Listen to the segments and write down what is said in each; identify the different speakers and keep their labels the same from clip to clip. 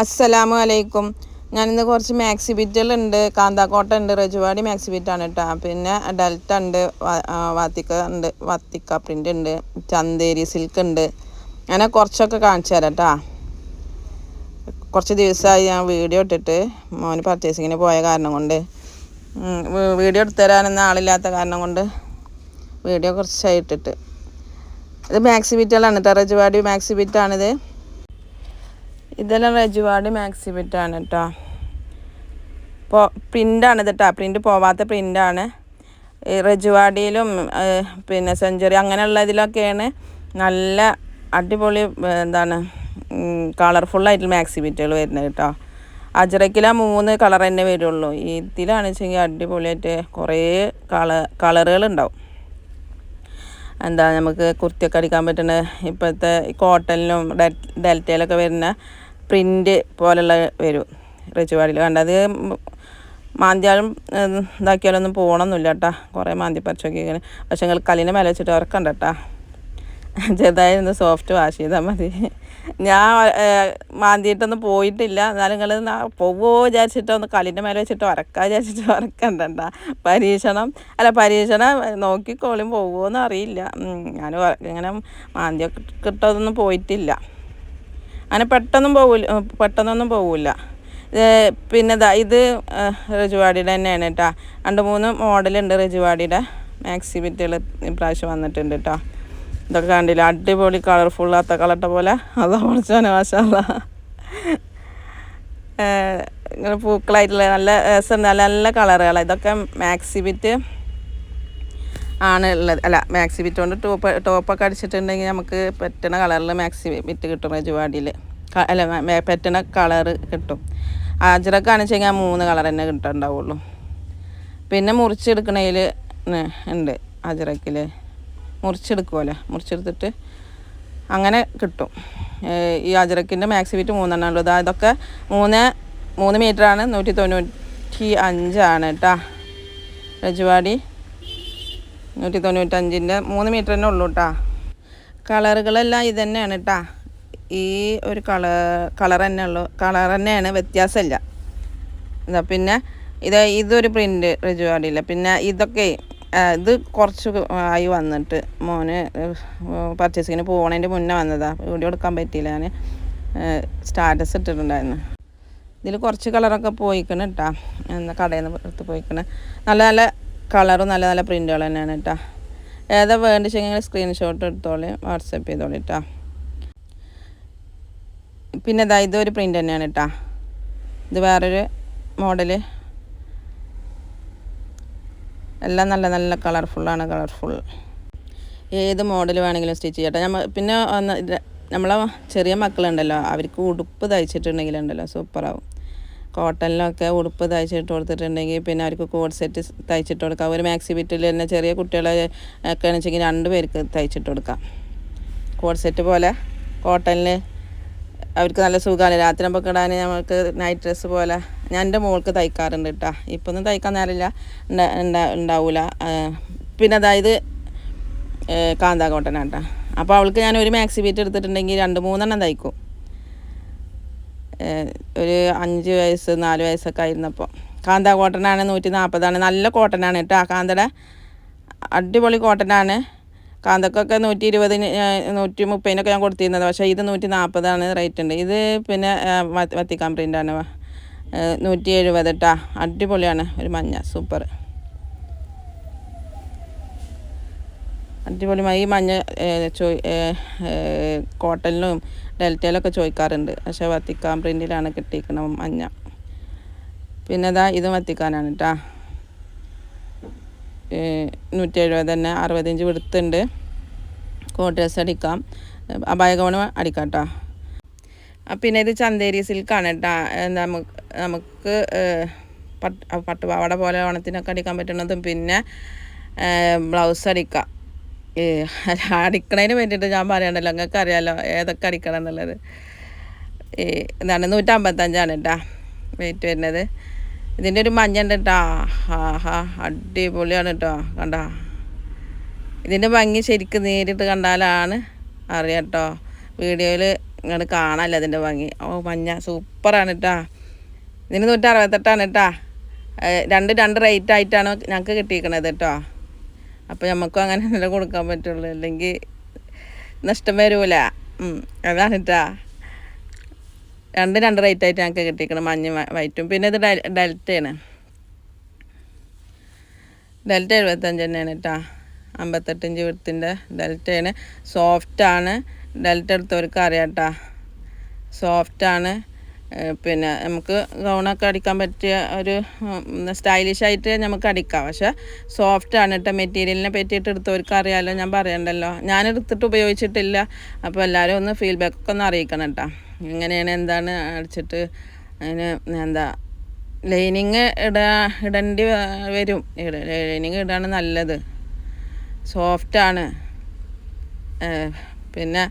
Speaker 1: അസ്സലാമു അലൈക്കും ഞാനിന്ന് കുറച്ച് മാക്സി ബിറ്റുകളുണ്ട് കാന്താക്കോട്ട ഉണ്ട്. റജുവാടി മാക്സിബിറ്റ് ആണ് കേട്ടോ പിന്നെ ഡെൽറ്റ ഉണ്ട്. വാത്തിക്ക ഉണ്ട്. വത്തിക്ക പ്രിന്റ് ഉണ്ട്. ചന്തേരി സിൽക്ക് ഉണ്ട്. അങ്ങനെ കുറച്ചൊക്കെ കാണിച്ചു തരാം കേട്ടോ കുറച്ച് ദിവസമായി ഞാൻ വീഡിയോ ഇട്ടിട്ട് മോന് പർച്ചേസിങ്ങിന് പോയ കാരണം കൊണ്ട്. വീഡിയോ എടുത്തു തരാനൊന്നും ആളില്ലാത്ത കാരണം കൊണ്ട് വീഡിയോ കുറച്ചായി ഇട്ടിട്ട്. ഇത് മാക്സി ബിറ്റുകളാണ് കേട്ടോ റജുവാടി മാക്സി ഇതെല്ലാം റജുവാട് മാക്സി ബിറ്റാണ് കേട്ടോ ഇപ്പോൾ പ്രിന്റാണ് ഇത് കേട്ടോ പ്രിന്റ് പോവാത്ത പ്രിന്റാണ് റജുവാടിയിലും പിന്നെ സെഞ്ചുറി അങ്ങനെയുള്ള ഇതിലൊക്കെയാണ് നല്ല അടിപൊളി എന്താണ് കളർഫുള്ളായിട്ടുള്ള മാക്സി ബിറ്റുകൾ വരുന്നത് കേട്ടോ അജറക്കില മൂന്ന് കളർ തന്നെ വരുള്ളൂ. ഇതിലാണ് വെച്ചെങ്കിൽ അടിപൊളിയായിട്ട് കുറേ കള കളറുകൾ ഉണ്ടാവും എന്താ നമുക്ക് കുർത്തിയൊക്കെ അടിക്കാൻ പറ്റുന്ന ഇപ്പോഴത്തെ കോട്ടണിലും ഡെൽറ്റയിലൊക്കെ വരുന്ന പ്രിന്റ് പോലെയുള്ള വരും. റിച്ചുവാടിയിൽ കണ്ടത് മാന്തിയാലും ഇതാക്കിയാലൊന്നും പോകണമെന്നില്ല കേട്ടാ കുറേ മാന്തി പറിച്ചൊക്കെ ഇങ്ങനെ. പക്ഷെ നിങ്ങൾ കല്ലിനെ മേലെ വെച്ചിട്ട് ഉറക്കണ്ട കേട്ടാ ചെറുതായിരുന്നു സോഫ്റ്റ് വാഷ് ചെയ്താൽ മതി. ഞാൻ മാന്തിയിട്ടൊന്നും പോയിട്ടില്ല. എന്നാലും നിങ്ങൾ പോവോ വിചാരിച്ചിട്ട് ഒന്ന് കല്ലിന്റെ മേലെ വെച്ചിട്ട് ഉറക്കാൻ വിചാരിച്ചിട്ട് ഉറക്കണ്ടണ്ട പരീക്ഷണം അല്ല പരീക്ഷണം നോക്കിക്കോളും പോവുമോയെന്ന് അറിയില്ല ഞാൻ ഇങ്ങനെ മാന്തിയൊക്കെ കിട്ടതൊന്നും പോയിട്ടില്ല. അങ്ങനെ പെട്ടെന്നും പോകില്ല പെട്ടെന്നൊന്നും പോകില്ല പിന്നെ ഇതാ ഇത് റജുവാടിയുടെ തന്നെയാണ് കേട്ടോ രണ്ട് മൂന്ന് മോഡലുണ്ട് റജുവാടിയുടെ. മാക്സി ബിറ്റുകൾ ഇപ്രാവശ്യം വന്നിട്ടുണ്ട് കേട്ടോ ഇതൊക്കെ കണ്ടില്ല? അടിപൊളി കളർഫുള്ളാത്ത കളട്ട പോലെ. അതാ പഠിച്ചാണ് മാഷാല്ല. ഇങ്ങനെ പൂക്കളായിട്ടുള്ള നല്ല രസം നല്ല നല്ല കളറുകളാണ് ഇതൊക്കെ മാക്സി ബിറ്റ് ആണ് ഉള്ളത്. അല്ല മാക്സി ബിറ്റ് കൊണ്ട് ടോപ്പ് ടോപ്പൊക്കെ അടിച്ചിട്ടുണ്ടെങ്കിൽ നമുക്ക് പറ്റണ കളറിൽ മാക്സി ബിറ്റ് കിട്ടും റജുവാടിയിൽ അല്ല പറ്റണ കളറ് കിട്ടും. ആജറൊക്കെ വെച്ചാൽ മൂന്ന് കളർ തന്നെ കിട്ടുന്നുണ്ടാവുള്ളൂ പിന്നെ മുറിച്ചെടുക്കണതിൽ ഉണ്ട് അജറക്കിൽ മുറിച്ചെടുക്കുമല്ലോ മുറിച്ചെടുത്തിട്ട് അങ്ങനെ കിട്ടും. ഈ അജറക്കിന്റെ മാക്സി ബിറ്റ് മൂന്നെണ്ണം ഉള്ളത് ഇതൊക്കെ മൂന്ന് മൂന്ന് മീറ്ററാണ് നൂറ്റി തൊണ്ണൂറ്റി അഞ്ചാണ് കേട്ടോ രജുവാടി നൂറ്റി തൊണ്ണൂറ്റഞ്ചിന്റെ മൂന്ന് മീറ്റർ തന്നെ ഉള്ളൂ കേട്ടോ കളറുകളെല്ലാം ഇത് തന്നെയാണ് കേട്ടോ ഈ ഒരു കളർ കളർ തന്നെ ഉള്ളൂ. കളർ തന്നെയാണ് വ്യത്യാസമില്ല. ഇതാ പിന്നെ ഇത് ഇതൊരു പ്രിന്റ് റിജുവാടിയില്ല. പിന്നെ ഇതൊക്കെ ഇത് കുറച്ച് ആയി വന്നിട്ട് മോന് പർച്ചേസിങ്ങിന് പോകണതിന്റെ മുന്നേ വന്നതാണ് വീഡിയോ കൊടുക്കാൻ പറ്റിയില്ല. ഞാൻ സ്റ്റാറ്റസ് ഇട്ടിട്ടുണ്ടായിരുന്നു. ഇതിൽ കുറച്ച് കളറൊക്കെ പോയിക്കണ് കേട്ടോ എന്താ കടയിൽ നിന്ന് എടുത്ത് പോയിക്കണ്. നല്ല നല്ല കളറും നല്ല നല്ല പ്രിന്റുകൾ തന്നെയാണ് കേട്ടോ. ഏതാ വേണ്ടിച്ചെങ്കിൽ സ്ക്രീൻഷോട്ട് എടുത്തോളി വാട്സപ്പ് ചെയ്തോളി കേട്ടോ പിന്നെ ഇതാ ഇതൊരു പ്രിന്റ് തന്നെയാണ് കേട്ടോ ഇത് വേറൊരു മോഡൽ എല്ലാം നല്ല നല്ല കളർഫുള്ളാണ് കളർഫുൾ ഏത് മോഡൽ വേണമെങ്കിലും സ്റ്റിച്ച് ചെയ്യട്ടെ നമ്മൾ പിന്നെ നമ്മളെ ചെറിയ മക്കളുണ്ടല്ലോ അവർക്ക് ഉടുപ്പ് തയ്ച്ചിട്ടുണ്ടെങ്കിലുണ്ടല്ലോ സൂപ്പറാവും കോട്ടണിലൊക്കെ ഉടുപ്പ് തയ്ച്ചിട്ട് കൊടുത്തിട്ടുണ്ടെങ്കിൽ പിന്നെ അവർക്ക് കോഡ് സെറ്റ് തയ്ച്ചിട്ട് കൊടുക്കാം. ഒരു മാക്സി ബിറ്റിൽ തന്നെ ചെറിയ കുട്ടികളെ ഒക്കെ വെച്ചെങ്കിൽ രണ്ട് പേർക്ക് തയ്ച്ചിട്ട് കൊടുക്കാം. കോഡ് സെറ്റ് പോലെ കോട്ടണിൽ അവർക്ക് നല്ല സുഖമാണ് രാത്രി നമുക്ക് ഇടാൻ നമുക്ക് നൈറ്റ് ഡ്രസ്സ് പോലെ. ഞാൻ എന്റെ മോൾക്ക് തയ്ക്കാറുണ്ട് കേട്ടോ ഇപ്പം ഒന്നും തയ്ക്കാൻ നേരമില്ല. ഉണ്ടാ- ഉണ്ടാ- ഉണ്ടാവൂല ആ, പിന്നെ അതായത് കാന്താ കോട്ടനാട്ടാ അപ്പോൾ അവൾക്ക് ഞാൻ ഒരു മാക്സി ബീറ്റ് എടുത്തിട്ടുണ്ടെങ്കിൽ രണ്ട് മൂന്നെണ്ണം തയ്ക്കും. ഒരു അഞ്ച് വയസ്സ് നാല് വയസ്സൊക്കെ ആയിരുന്നപ്പോൾ കാന്ത കോട്ടനാണ് നൂറ്റി നാൽപ്പതാണ് നല്ല കോട്ടനാണ് കേട്ടോ ആ കാന്തയുടെ അടിപൊളി കോട്ടനാണ്. കാന്തക്കൊക്കെ നൂറ്റി ഇരുപതിന് നൂറ്റി മുപ്പതിനൊക്കെ ഞാൻ കൊടുത്തിരുന്നത്. പക്ഷേ ഇത് നൂറ്റി നാൽപ്പതാണ് റേറ്റ് ഉണ്ട്. ഇത് പിന്നെ വത്തിക്കാൻ പ്രിന്റാണ്. നൂറ്റി എഴുപത് കേട്ടോ അടിപൊളിയാണ്. ഒരു മഞ്ഞ. സൂപ്പർ. അടിപൊളിമായി ഈ മഞ്ഞ ചോയ് കോട്ടലിനും ഡെൽറ്റയിലൊക്കെ ചോദിക്കാറുണ്ട്. പക്ഷേ വത്തിക്കാൻ പ്രിന്റിലാണ് കിട്ടിയിരിക്കണം മഞ്ഞ. പിന്നെ ഇതാ ഇത് വത്തിക്കാനാണ് കേട്ടോ നൂറ്റി എഴുപത് തന്നെ അറുപത്തഞ്ച് വിടുത്തുണ്ട് കോട്ട് ഡ്രസ് അടിക്കാം. അപായകവണം അടിക്കാം കേട്ടോ പിന്നെ ഇത് ചന്തേരി സിൽക്കാണ് കേട്ടോ നമുക്ക് നമുക്ക് പട്ട് പട്ടുപാവാട പോലെ ഓണത്തിനൊക്കെ അടിക്കാൻ പറ്റുന്നതും പിന്നെ ബ്ലൗസ് അടിക്കാം. അടിക്കണതിന് വേണ്ടിയിട്ട് ഞാൻ പറയണല്ലോ നിങ്ങൾക്ക് അറിയാമല്ലോ ഏതൊക്കെ അടിക്കണം എന്നുള്ളത്. ഈ എന്താണ് നൂറ്റമ്പത്തഞ്ചാണ് കേട്ടോ വെയിറ്റ് വരുന്നത്. ഇതിന്റെ ഒരു മഞ്ഞ ഉണ്ട് കേട്ടോ ഹാ ഹാ അടിപൊളിയാണ് കേട്ടോ കണ്ടാ. ഇതിന്റെ ഭംഗി ശരിക്കും നേരിട്ട് കണ്ടാലാണ് അറിയാം കേട്ടോ വീഡിയോയിൽ ഇങ്ങോട്ട് കാണാമല്ലോ അതിന്റെ ഭംഗി. ഓ മഞ്ഞ സൂപ്പറാണ് കേട്ടാ ഇതിന് നൂറ്റി അറുപത്തെട്ടാണ് കേട്ടാ രണ്ട് രണ്ട് റേറ്റ് ആയിട്ടാണ് ഞങ്ങൾക്ക് കിട്ടിയിരിക്കണത് കേട്ടോ അപ്പോൾ നമുക്കും അങ്ങനെ തന്നെ കൊടുക്കാൻ പറ്റുള്ളൂ. അല്ലെങ്കിൽ നഷ്ടം വരൂല. അതാണ് കേട്ടാ രണ്ട് രണ്ട് റൈറ്റ് ആയിട്ട് ഞങ്ങൾക്ക് കിട്ടിയിരിക്കണം. മഞ്ഞ വൈറ്റും പിന്നെ ഇത് ഡെൽ- ഡെൽറ്റയാണ് ഡെൽറ്റ എഴുപത്തഞ്ച് തന്നെയാണ് കേട്ടോ അമ്പത്തെട്ടിഞ്ച് വിടത്തിന്റെ ഡെൽറ്റയാണ് സോഫ്റ്റാണ് ഡെൽറ്റ എടുത്തവർക്ക് അറിയാം കേട്ടാ സോഫ്റ്റാണ് പിന്നെ നമുക്ക് ഗൗണൊക്കെ അടിക്കാൻ പറ്റിയ ഒരു സ്റ്റൈലിഷ് ആയിട്ട് നമുക്ക് അടിക്കാം. സോഫ്റ്റ് ആണ് കേട്ടോ മെറ്റീരിയലിനെ പറ്റിയിട്ട് എടുത്തവർക്ക് അറിയാമല്ലോ ഞാൻ പറയണ്ടല്ലോ. ഞാൻ എടുത്തിട്ട് ഉപയോഗിച്ചിട്ടില്ല. അപ്പോൾ എല്ലാവരും ഒന്ന് ഫീഡ്ബാക്ക് ഒക്കെ ഒന്ന് അറിയിക്കണം കേട്ടോ എങ്ങനെയാണ് എന്താണ് അടിച്ചിട്ട് അതിന് എന്താ ലൈനിങ് ഇടാ ഇടേണ്ടി വരും. ലൈനിങ് ഇടാണ് നല്ലത്. സോഫ്റ്റാണ് പിന്നെ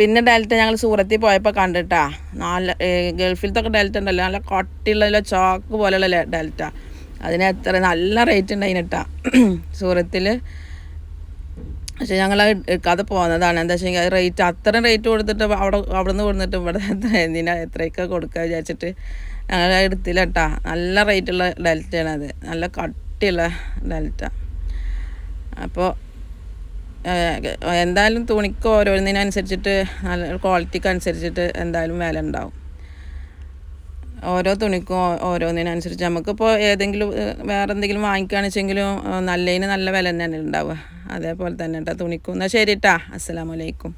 Speaker 1: പിന്നെ ഡെൽറ്റ ഞങ്ങൾ സൂറത്തിൽ പോയപ്പോൾ കണ്ടിട്ടാ. നല്ല ഗൾഫിലത്തൊക്കെ ഡെൽറ്റ ഉണ്ടല്ലോ. നല്ല കട്ടിയുള്ള ചോക്ക് പോലെയുള്ള ഡെൽറ്റ. അതിന് എത്ര നല്ല റേറ്റ് ഉണ്ട് അതിനിട്ടാ സൂറത്തിൽ പക്ഷെ ഞങ്ങൾ എടുക്കാതെ പോകുന്നതാണ് എന്താ വെച്ചാൽ റേറ്റ് അത്രയും റേറ്റ് കൊടുത്തിട്ട് അവിടെ അവിടെ നിന്ന് കൊടുത്തിട്ട് ഇവിടെ എന്തിനാ എത്രയൊക്കെ കൊടുക്കുക വിചാരിച്ചിട്ട് ഞങ്ങൾ എടുത്തില്ല കേട്ടാ നല്ല റേറ്റുള്ള ഡെൽറ്റയാണ് അത് നല്ല കട്ടിയുള്ള ഡെൽറ്റ. അപ്പോൾ എന്തായാലും തുണിക്ക് ഓരോന്നിനനുസരിച്ചിട്ട് നല്ല ക്വാളിറ്റിക്ക് അനുസരിച്ചിട്ട് എന്തായാലും വില ഉണ്ടാവും ഓരോ തുണിക്കും ഓരോന്നിനനുസരിച്ച്. നമുക്കിപ്പോൾ ഏതെങ്കിലും വേറെ എന്തെങ്കിലും വാങ്ങിക്കുകയാണെന്ന് വെച്ചെങ്കിലും നല്ലതിന് നല്ല വില തന്നെയാണ് ഉണ്ടാവുക. അതേപോലെ തന്നെ കേട്ടോ തുണിക്കും. എന്നാൽ ശരി കേട്ടാ അസ്സലാമലൈക്കും